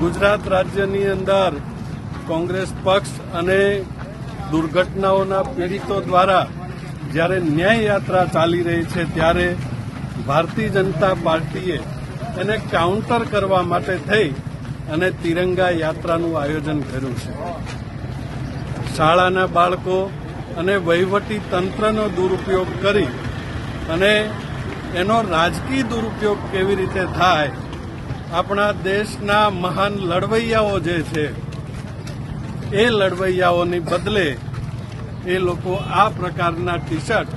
ગુજરાત રાજ્યની અંદર કોંગ્રેસ પક્ષ અને દુર્ઘટનાઓના પીડિતો દ્વારા જ્યારે ન્યાય યાત્રા ચાલી રહી છે ત્યારે ભારતીય જનતા પાર્ટીએ એને કાઉન્ટર કરવા માટે થઈ અને તિરંગા યાત્રાનું આયોજન કર્યું છે. શાળાના બાળકો અને વહીવટી તંત્રનો દુરુપયોગ કરી અને એનો રાજકીય દુરુપયોગ કેવી રીતે થાય આપણા દેશના મહાન લડવૈયાઓ જે છે, એ લડવૈયાઓની બદલે એ લોકો આ પ્રકારના T shirt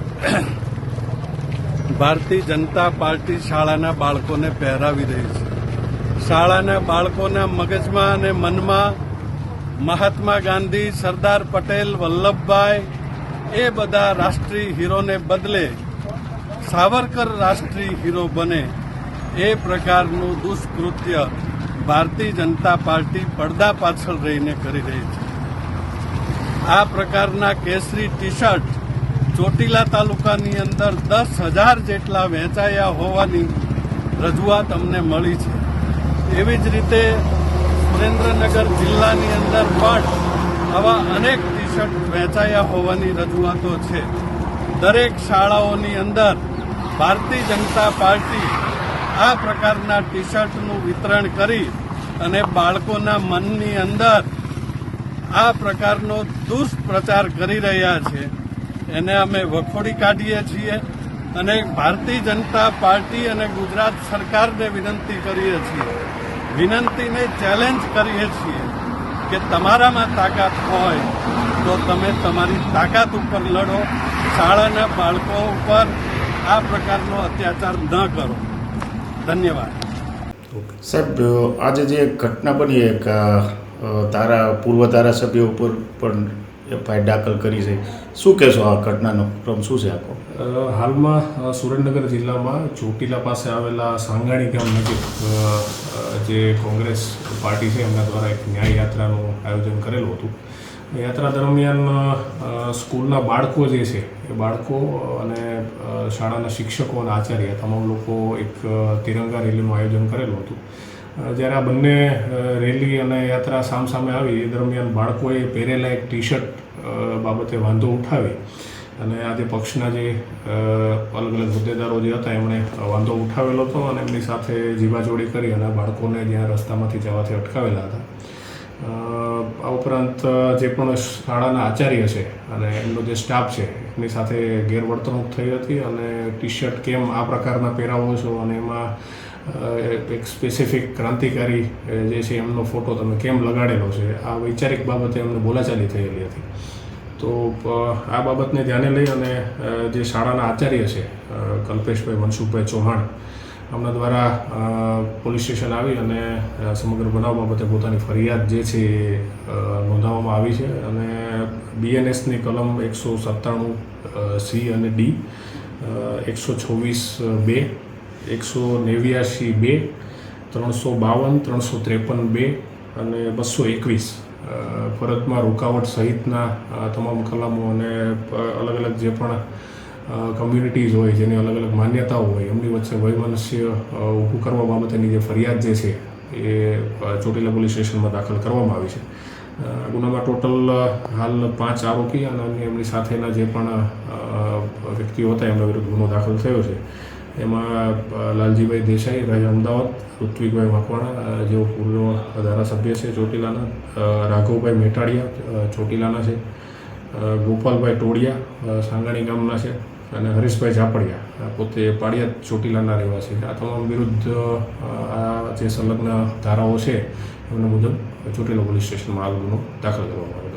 Bharatiya Janata party શાળાના બાળકોને પહેરાવી રહી છે. શાળાના બાળકોના મગજમાં અને મનમાં મહાત્મા ગાંધી, સરદાર પટેલ, વલ્લભભાઈ, એ બધા રાષ્ટ્રીય હીરોને બદલે સાવરકર રાષ્ટ્રીય હીરો બને એ પ્રકારનું દુષ્કૃત્ય ભારતીય જનતા પાર્ટી પડદા પાછળ રહીને કરી રહી છે. આ પ્રકારના કેસરી ટી શર્ટ ચોટીલા તાલુકાની અંદર દસ હજાર જેટલા વેચાયા હોવાની રજૂઆત અમને મળી છે. એવી જ રીતે સુરેન્દ્રનગર જિલ્લાની અંદર પણ આવા અનેક ટી શર્ટ વેચાયા હોવાની રજૂઆતો છે. દરેક શાળાઓની અંદર ભારતીય જનતા પાર્ટી આ પ્રકારના ટી શર્ટનું વિતરણ કરી અને બાળકોના મનની અંદર આ પ્રકારનો દુષ્પ્રચાર કરી રહ્યા છે. એને અમે વખોડી કાઢીએ છીએ અને ભારતીય જનતા પાર્ટી અને ગુજરાત સરકારને વિનંતી કરીએ છીએ. વિનંતીને ચેલેન્જ કરીએ છીએ કે તમારામાં તાકાત હોય તો તમે તમારી તાકાત ઉપર લડો. શાળાના બાળકો ઉપર આ પ્રકારનો અત્યાચાર ન કરો. ધન્યવાદ. સાહેબ આજે જે ઘટના બની એક તારા પૂર્વ ધારાસભ્ય ઉપર પણ એફઆઈઆર દાખલ કરી છે. શું કહેશો આ ઘટનાનો? ક્રમ શું છે આખો? હાલમાં સુરેન્દ્રનગર જિલ્લામાં ચોટીલા પાસે આવેલા સાંગાણી ગામ નજીક જે કોંગ્રેસ પાર્ટી છે એમના દ્વારા એક ન્યાય યાત્રાનું આયોજન કરેલું હતું. યાત્રા દરમિયાન સ્કૂલના બાળકો જે છે એ બાળકો અને શાળાના શિક્ષકો અને આચાર્ય તમામ લોકો એક તિરંગા રેલીનું આયોજન કરેલું હતું. જ્યારે આ બંને રેલી અને યાત્રા સામસામે આવી, એ દરમિયાન બાળકોએ પહેરેલા એક ટી શર્ટ બાબતે વાંધો ઉઠાવી અને આજે પક્ષના જે અલગ અલગ હોદ્દેદારો જે હતા, એમણે વાંધો ઉઠાવેલો હતો અને એમની સાથે જીવાજોડી કરી અને બાળકોને જ્યાં રસ્તામાંથી જવાથી અટકાવેલા હતા. આ ઉપરાંત જે પણ શાળાના આચાર્ય છે અને એમનો જે સ્ટાફ છે, એમની સાથે ગેરવર્તણૂક થઈ હતી અને ટી શર્ટ કેમ આ પ્રકારના પહેરાવો છો અને એમાં એક સ્પેસિફિક ક્રાંતિકારી જે છે એમનો ફોટો તમે કેમ લગાડેલો છે, આ વૈચારિક બાબતે એમને બોલાચાલી થયેલી હતી. તો આ બાબતને ધ્યાને લઈ અને જે શાળાના આચાર્ય છે કલ્પેશભાઈ મનસુખભાઈ ચૌહાણ એમના દ્વારા પોલીસ સ્ટેશન આવી અને સમગ્ર બનાવ બાબતે પોતાની ફરિયાદ જે છે એ નોંધાવવામાં આવી છે અને બીએનએસની કલમ એકસો સત્તાણું સી અને ડી એકસો છવ્વીસ બે, એકસો નેવ્યાશી બે, ત્રણસો બાવન, ત્રણસો ત્રેપન બે અને બસો એકવીસ ફરજમાં રોકાવટ સહિતના તમામ કલમો અને અલગ અલગ જે પણ કમ્યુનિટીઝ હોય જેની અલગ અલગ માન્યતાઓ હોય, એમની વચ્ચે વૈમનસ્ય ઊભું કરવા બાબતેની જે ફરિયાદ જે છે, એ ચોટીલા પોલીસ સ્ટેશનમાં દાખલ કરવામાં આવી છે. ગુનામાં ટોટલ હાલ પાંચ આરોપી અને અન્ય એમની સાથેના જે પણ વ્યક્તિઓ હતા, એમના વિરુદ્ધ ગુનો દાખલ થયો છે. એમાં લાલજીભાઈ દેસાઈ રહે અમદાવાદ, ઋત્વિકભાઈ મકવાણા જેઓ પૂર્વ ધારાસભ્ય છે ચોટીલાના રાઘવભાઈ મેટાડિયા ચોટીલાના છે ગોપાલભાઈ ટોડિયા સાંગાણી ગામના છે અને હરીશભાઈ ઝાપડિયા પોતે પાળિયા ચોટીલાના રહેવાસી આ તમામ વિરુદ્ધ આ જે સંલગ્ન ધારાઓ છે, એમના મુજબ ચોટીલા પોલીસ સ્ટેશનમાં ગુનો દાખલ કરવામાં આવ્યો